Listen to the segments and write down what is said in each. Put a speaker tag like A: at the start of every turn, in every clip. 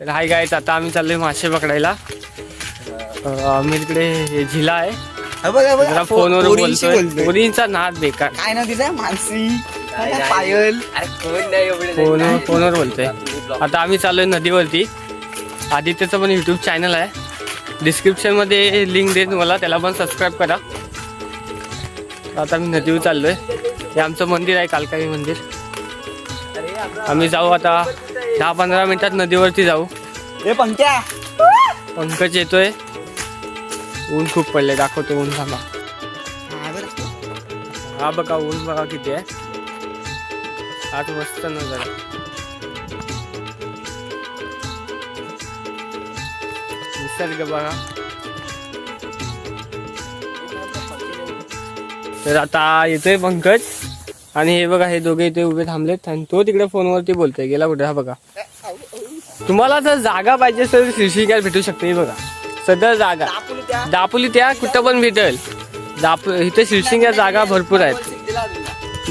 A: तर हाय गायच आता आम्ही चाललोय मासे पकडायला. आम्ही तिकडे हे झिला आहे. जरा फोनवर बोलतोय. पोरींचा नाद बेकार.
B: काय ना तिचा? मानसी. पायल?
A: फोन फोनवर बोलतोय. आता आम्ही चाललोय नदीवरती. आदित्यचं पण युट्यूब चॅनल आहे. डिस्क्रिप्शनमध्ये लिंक देईन तुम्हाला त्याला पण सबस्क्राईब करा. आता मी नदीवर चाललोय. हे आमचं मंदिर आहे कालकाई मंदिर. आम्ही जाऊ आता. दहा पंधरा मिनिटात नदीवरती जाऊ.
B: हे पंक्या.
A: पंकज येतोय. ऊन खूप पडले दाखवतो ऊन थांबा.
B: हा.
A: हा बघा ऊन बघा किती आहे. आज मस्त नजर. निसर्ग बघा. तर आता येतोय पंकज. आणि हे बघा हे दोघे इथे उभे थांबलेत आणि तो तिकडे फोनवरती बोलतोय. गेला कुठे? हा बघा. तुम्हाला जर जागा पाहिजे तर शिर्षिकार भेटू शकते. हे बघा. सध्या जागा.
B: दापोली त्या
A: कुठं पण भेटेल. दाप इथे शिरशिंग्या जागा भरपूर आहेत.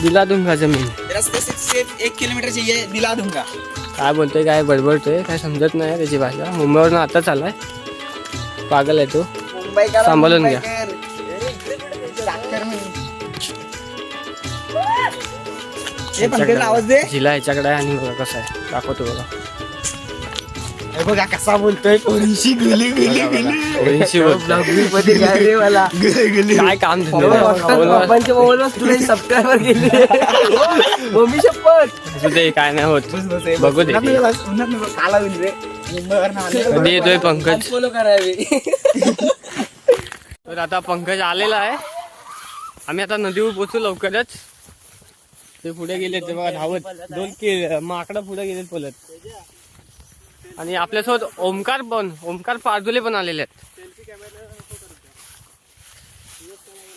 B: दिला दूंगा.
A: जमीन.
B: रस्ते से सिर्फ एक किलोमीटर दिला दूंगा
A: काय बोलतोय काय बडबडतोय काय समजत नाही त्याची भाषा. मुंबईवरून आताच आलाय पागल आहे तो. सांभाळून घ्या.
B: हे पंक्तीला आवाज दे.
A: जिला ह्याच्याकडे आहे आणि बघा कसं आहे. दाखवतो बघा.
B: हे बघा कसा बोलतोय पोरीशी गुली गुली. मध्ये काय रे मला. गुली गुली.
A: काय काम
B: तुला सबस्क्रायबर गेली. मम्मी शपथ.
A: असू दे काय नाही होत. बघू दे.
B: काला रे.
A: कधी येतोय पंकज?
B: फॉलो करावी
A: तर आता पंकज आलेला आहे. आम्ही आता नदीवर पोचू लवकरच. ते पुढे गेले ते बघा धावत. दोन किल माकडं पुढे गेलेत पलत आणि आपल्यासोबत ओमकार पण ओमकार पारदुले पण आलेले आहेत.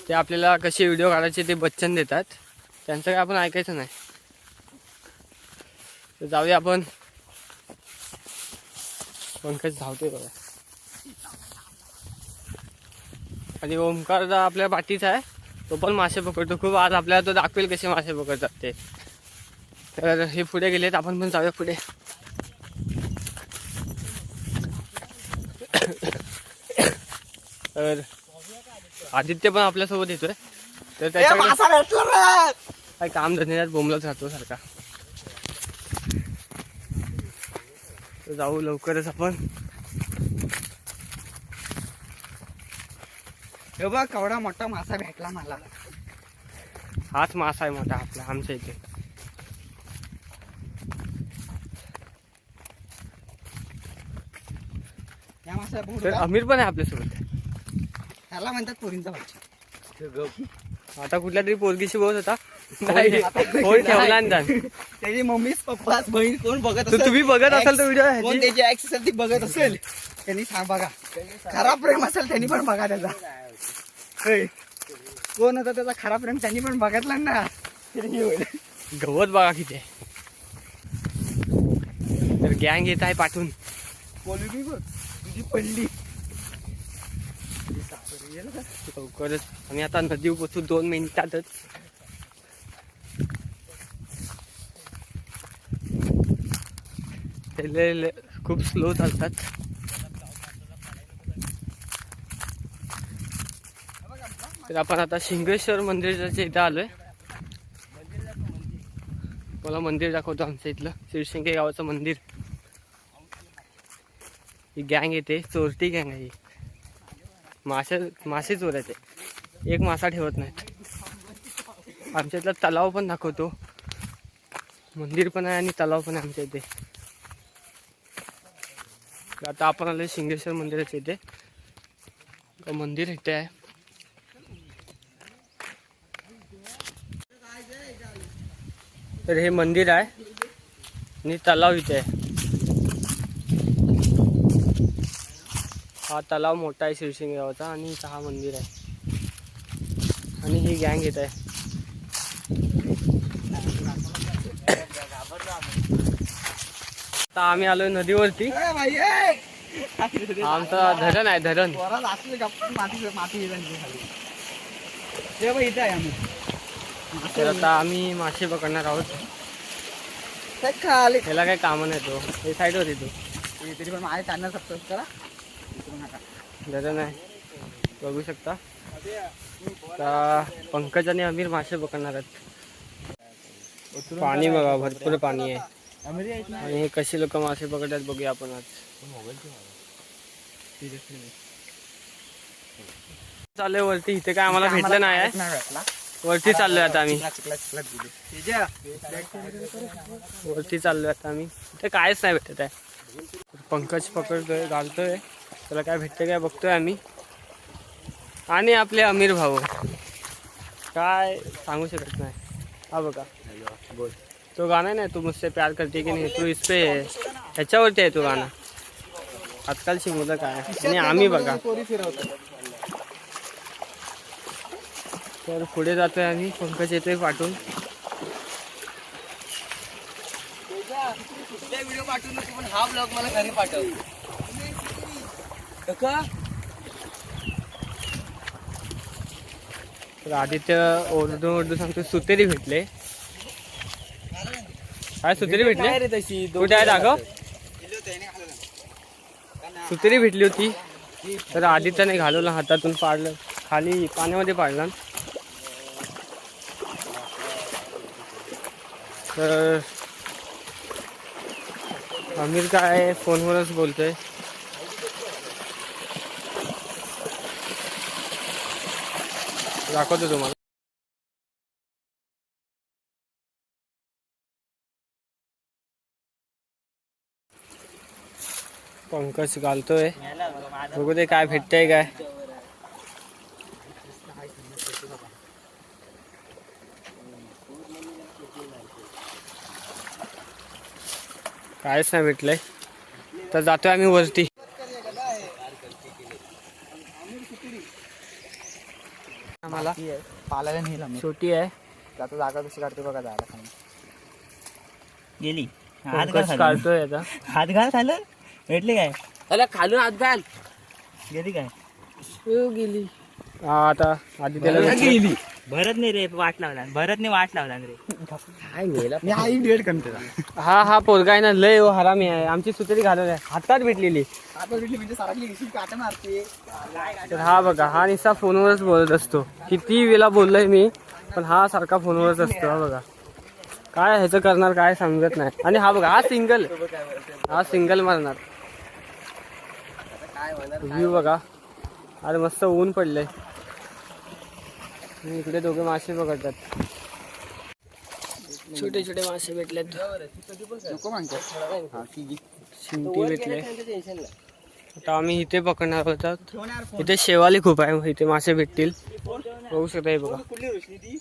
A: ते आपल्याला कसे व्हिडिओ काढायचे ते बच्चन देतात. त्यांचं काय आपण ऐकायचं नाही. तर जाऊया आपण. पंकज धावते बघा. आणि ओमकार आपल्या पाठीचा आहे. तो पण मासे पकडतो. खूप आज आपल्याला तो दाखवेल कसे मासे पकडतात ते. तर हे पुढे गेलेत आपण पण जाऊया पुढे. तर आदित्य पण आपल्यासोबत येतोय. तर
B: रे.
A: काय काम धंद्यात बोंबलत राहतो सारखा. जाऊ लवकरच आपण.
B: हे बघ केवढा मोठा मासा भेटला मला.
A: हाच मासा आहे मोठा आपला आमच्या इथे.
B: या मासा
A: तर अमीर पण आहे आपल्यासोबत.
B: त्याला म्हणतात पोरींचा
A: आता कुठल्या तरी पोरगीशी बोलत होता.
B: नाही.
A: फोन ठेवला.
B: त्याची मम्मी पप्पा बहीण कोण बघत
A: तर तुम्ही बघत असाल तर व्हिडिओ
B: कोण त्याची ex असेल ती बघत असेल. त्यांनी सांग बघा. खरा प्रेम असेल त्यांनी पण बघा त्याचा. कोण होता त्याचा खरा प्रेम त्यांनी पण बघितला ना.
A: गवत बघा किती. तर गँग येत आहे पाठवून
B: बघ. तुझी पडली
A: लवकरच. आणि आता नदी पोचू. दोन मिनिटातच ते लय- लय- खूप स्लो चालतात. तर आपण आता शिंगेश्वर मंदिराच्या इथं आलोय. मला मंदिर दाखवतो आमच्या इथलं. शिवशिंगे गावाचं मंदिर. ही गँग येते चोरटी गँग आहे मासे मासे चोर चोरायचे एक मासा ठेवत नाहीत. आमच्या इथला तलाव पण दाखवतो. मंदिर पण आहे आणि तलाव पण आहे आमच्या इथे. आता आपण आले सिंगेश्वर मंदिराच्या इथे. तर मंदिर इथे आहे. तर हे मंदिर आहे. आणि तलाव इथे आहे. हा तलाव मोठा आहे शिवसिंग गावाचा आणि इथं हा मंदिर आहे. आणि ही गँग येत आहे. आता आम्ही आलोय नदीवरती! आमचं धरण आहे धरण.
B: आहे. हे आहे
A: तर आता आम्ही मासे पकडणार आहोत.
B: खाली.
A: त्याला काही कामं नाही तो हे साईडवर येतो
B: ते तरी पण माझ्या चॅनल सबस्क्राईब करा.
A: जरा नाही बघू शकता. पंकज आणि अमीर मासे पकडणार आहेत. पाणी बघा भरपूर पाणी आहे. आणि हे कसे लोक मासे पकडतात बघूया आपण आज. चाललोय वरती इथे काय आम्हाला भेटलं नाही वरती चाललोय आता आम्ही. वरती चाललोय आता आम्ही. इथे कायच नाही भेटत आहे. पंकज पकडतोय घालतोय. त्याला काय भेटतंय काय बघतोय आम्ही. आणि आपले अमीर भाऊ. काय सांगू शकत नाही. हा बघा. बोल. तो गाणं नाही तू मुझसे प्यार करते कि नाही? तू इस पे है. ह्याच्यावरती आहे तो गाणं आजकालची मुलं काय आणि आम्ही बघा तर पुढे जातोय आम्ही पंकज येतोय पाठवून।
B: व्हिडिओ पाठवून नको पण हा ब्लॉग मला घरी पाठव. का
A: तर आदित्य ओरडून ओरडून सांगतो सुतेरी भेटले. काय सुतेरी भेटले?
B: तशी?
A: कुठे आहे दाखव. सुतेरी भेटली होती. तर आदित्यने घालवलं हातातून पाडलं. खाली पाण्यामध्ये पाडलं. तर आमिर काय फोनवरच बोलतोय. दाखवतो तुम्हाला. पंकज घालतोय बघू दे काय भेटतंय काय? कायच नाही भेटलंय तर जातोय आम्ही वरती. आम्हाला
B: पालाला नेला मी.
A: छोटी आहे.
B: आता जागा कशी काढते बघा जायला खाली.
C: गेली. हात घाल
A: पंकज
C: खालून.
A: काढतोय आता.
C: हात घाल खालं भेटले काय?
A: अरे खालून हात घाल.
C: गेली काय?
A: गेली. हा आता आधी त्याला भेटली.
C: भरत नाही रे वाट लावला. भरतने वाट लावला रे.
B: मी आई डेट करते
A: हा हा पोरगा आहे ना लय हो हरामी आहे. आमची सुतरी घालवली आहे. हातात भेटलेली.
B: म्हणजे सारखी घेशील काटा मारते.
A: तर हा बघा हा निसा फोनवरच बोलत असतो. किती वेळा बोललोय मी पण हा सारखा फोनवरच असतो हा बघा. काय ह्याचं करणार काय समजत नाही. आणि हा बघा हा सिंगल. हा सिंगल मारणार. व्ह्यू बघा. अरे मस्त ऊन पडलंय. आणि इकडे दोघे मासे पकडतात. छोटे छोटे मासे
B: हा आहे
A: शिंटी भेटले. आता आम्ही इथे पकडणार आहोत इथे शेवाली खूप आहे इथे मासे भेटतील. बघू शकता हे बघा.
B: कुठली रोशनी ती?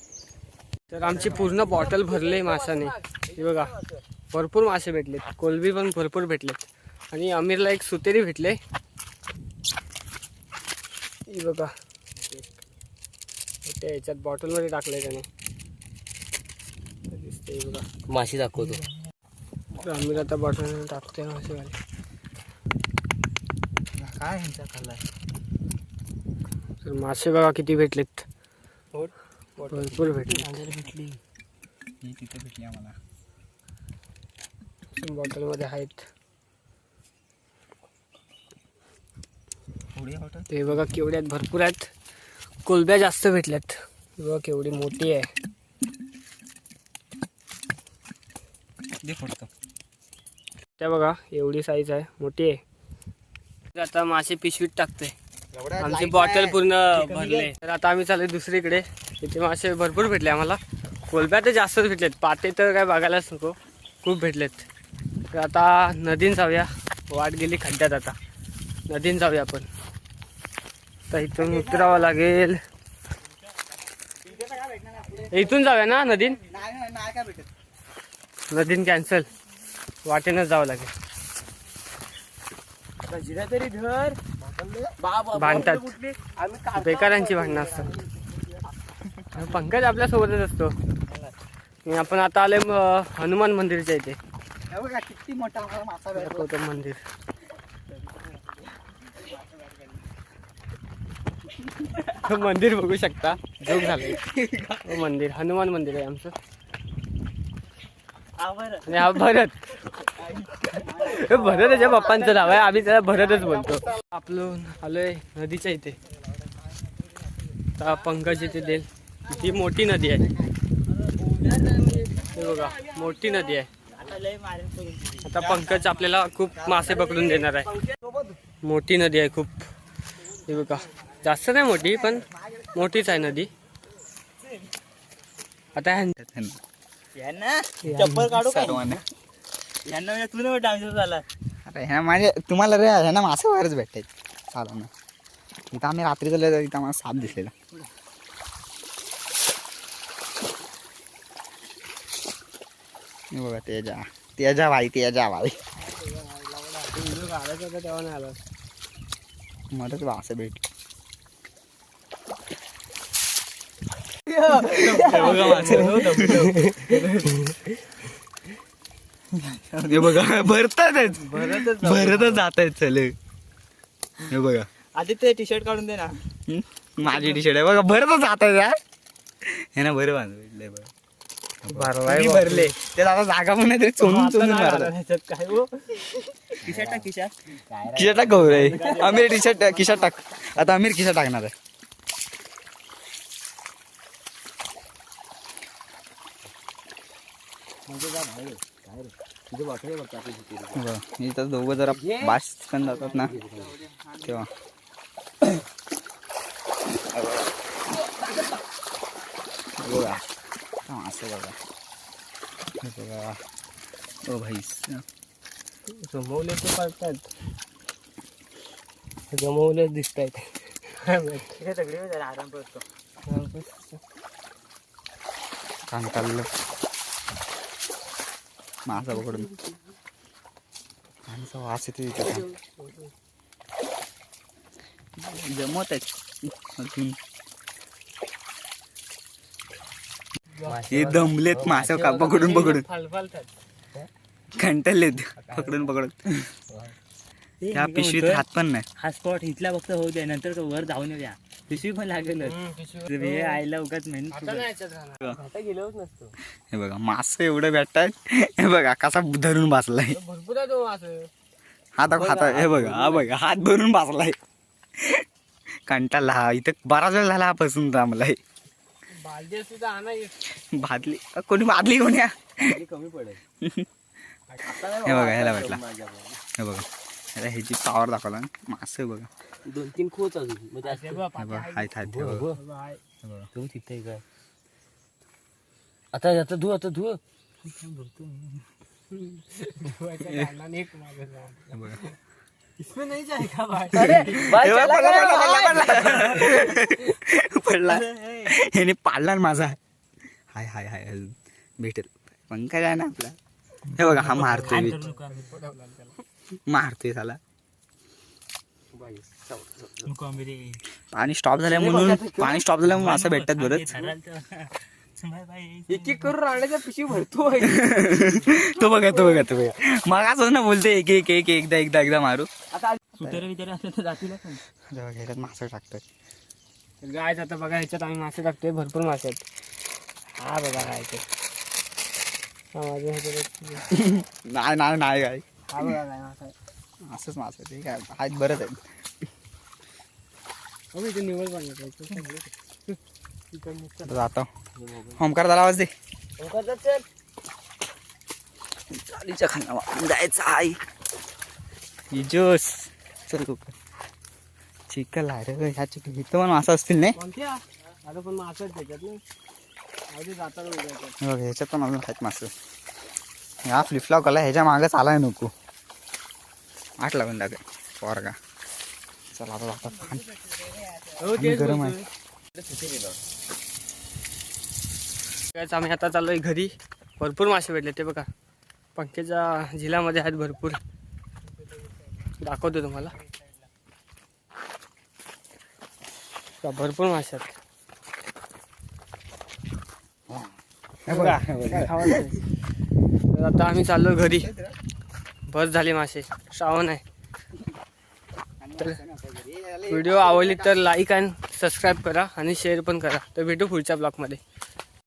A: तर आमची पूर्ण बॉटल भरले माशाने हे बघा. भरपूर मासे भेटलेत. कोलबी पण भरपूर भेटलेत. आणि अमीरला एक सुतेरी भेटले. ही बघा. ते याच्यात बॉटलमध्ये टाकलंय त्याने. दिसते हे बघा.
C: माशी दाखवतो.
A: तर आम्ही आता बॉटल टाकतोय मासेवाले
B: काय ह्यांचा खाल्लाय
A: तर मासे बघा किती भेटलेत.
B: हो.
A: भरपूर भेटले
C: भेटली.
B: ही तिथे भेटली आम्हाला.
A: बॉटलमध्ये आहेत
B: पुढे हॉटेल
A: ते बघा केवढे आहेत. भरपूर आहेत. कोलब्या जास्त भेटल्यात. बघा केवढी मोठी आहे. त्या बघा एवढी साईज आहे. मोठी आहे. आता मासे पिशवीत टाकते आमची बॉटल पूर्ण भरले तर आता आम्ही चालू दुसरीकडे. इथे मासे भरपूर भेटले आम्हाला. कोलब्या तर जास्तच भेटलेत. पाते तर काय बघायलाच नको. खूप भेटलेत. तर आता नदीन जाऊया. वाट गेली खड्ड्यात आता. नदीन जाऊया आपण. तर इथून उतरावं लागेल. इथून जाऊया ना नदीन? नदीन कॅन्सल वाटेनच जावं लागेल.
B: जिरा तरी धर
A: बांधतात
B: आम्ही
A: बेकारांची भांडणं असतात. पंकज आपल्या सोबतच असतो. आणि आपण आता आले हनुमान मंदिरच्या इथे.
B: किती मोठा
A: मंदिर. मंदिर बघू शकता. जोग झालंय. हो मंदिर. हनुमान मंदिर आहे आमचं. आणि हा भरत. भरत त्याच्या पप्पांचं नाव आहे. आम्ही त्याला भरतच बोलतो. आपलं आलोय नदीच्या इथे. आता पंकज इथे देल ही मोठी नदी आहे. हे बघा मोठी नदी आहे.
C: आता
A: आता पंकज आपल्याला खूप मासे पकडून देणार आहे. मोठी नदी आहे खूप. हे बघा. जास्त नाही मोठी पण मोठीच आहे नदी. आता ह्यां-
C: यांना चप्पल काढू काय?
B: सर्वांना.
C: यांना म्हणजे तू नाही डान्सर झाला
B: अरे ह्या माझे तुम्हाला रे ह्या ना मासे बाहेरच भेटायचे. चालू ना. इथं आम्ही रात्री गेलो तर इथं आम्हाला साप दिसलेला. बघा तेजा. तेजा भाई तेजा भाई. मलाच मासे भेट हे बघा भरतातच. भरतच जात आहेत चल हे बघा.
C: आधी ते टी शर्ट काढून दे ना.
B: हं? माझी टी शर्ट आहे. बघा भरतच जात आहेत यार हे ना बरं बांधलं बघा
A: बा.
B: भरले. ते आता जागा पण नाही तरी चोरून चोरून मारतात
C: काय हो? खिशात टाक खिशात.
B: खिशात टाक गौर आहे आमिर टी शर्ट खिशात टाक. आता आमिर खिशात टाकणार आहे. बघा, इथं दोघं जरा बास पण जातात ना. तेव्हा बघा हा, असं बघा. हे बघा. ओ भाई
A: जमवले तर पडतात जमवले दिसत आहेत
C: सगळी जरा आराम करतो.
B: काम चाललं. मासा पकडून. माणसा वास येतो इथे जमत अजून. हे दमलेत मासे का पकडून पकडून. कंटलेत पकडून पकडून. त्या पिशवीत हात पण नाही.
C: हा स्पॉट इथला फक्त होऊ द्या नंतर तो वर जाऊन येऊया. पिशवी पण लागेलच. हे आईला उगाच मेहनत
A: गेलोच नसतो.
B: हे बघा मासे एवढं भेटतात. हे बघा कसा धरून बसलाय.
A: भरपूर आहे तो असं
B: हात हात हे बघा हा बघा हात भरून बसलाय. कंटाळला हा इथं बराच वेळ झाला हा बसून थांबलाय.
A: बालदी असते तर आणा
B: कोणी भादली कोणी?
C: कमी पडेल.
B: हे बघा ह्याला भेटला. हे बघा. ह्याला ह्याची पावर दाखवला मासे बघा.
C: दोन तीन खोच अजून. म्हणजे
A: हे
B: हे हे. हे.
C: तू तिथे काय? आता आता धू आता धू.
A: धुवायचा काढला नाही एक मागे जाऊन.
B: बघा.
A: इसमें नहीं जाएगा भाई
B: बघा, पडला, पडला, पडला, पडला. ह्याने पाडला ना माझा. हाय हाय हाय अजून. भेटेल. पंकज आहे ना आपला? हे बघा हा मारतोय. मारतोय त्याला. पाणी स्टॉप झाल्या म्हणून पाणी स्टॉप झाल्यामुळे मासे भेटतात बरंच
A: एक एक करून राहण्याच्या पिशी भरतोय
B: तो बघा तो बघा तो बघा. मग असं ना बोलते एक एक एक एकदा एकदा एकदा मारू.
C: सुतारे बितारे असले तर जातील पण
B: जेव्हा घ्यायला मासे टाकतात
A: गाय आता बघा ह्याच्यात आम्ही मासे टाकतोय भरपूर मासे आहेत. हा बघा हा ह्याच्यात
B: नाही नाही नाही काय
A: हा बघा काय मासा. आहे.
B: असंच मासे ते काय आहेत बरंच आहेत.
A: अहो, इथे निवड पाणी
B: जातो. होमकार झाला आवाज दे.
A: चल.
B: चालीच्या खाना वाढून जायचं आई जोस चल कुकर चिकल आहे रे ह्या चिकल इथं पण मासा असतील नाही?
A: आता पण मासा त्याच्यात ना
B: हे ह्याच्यात पण अजून आहेत मासे. हा फ्लिपफ्लॉप कला ह्याच्या मागं चालाय नको. आठ लागून टाकाय पोरगा. चला आता जातात गरम आहे.
A: आम्ही आता चाललोय घरी. भरपूर मासे भेटले ते बघा. पंख्याच्या झिलामध्ये आहेत भरपूर. दाखवतो तुम्हाला. भरपूर मासे आहेत. तर आता आम्ही चाललो घरी. बस झाले मासे. श्रावण आहे. तर व्हिडिओ आवडली तर लाईक आणि सबस्क्राईब करा आणि शेअर पण करा. तर भेटू पुढच्या ब्लॉगमध्ये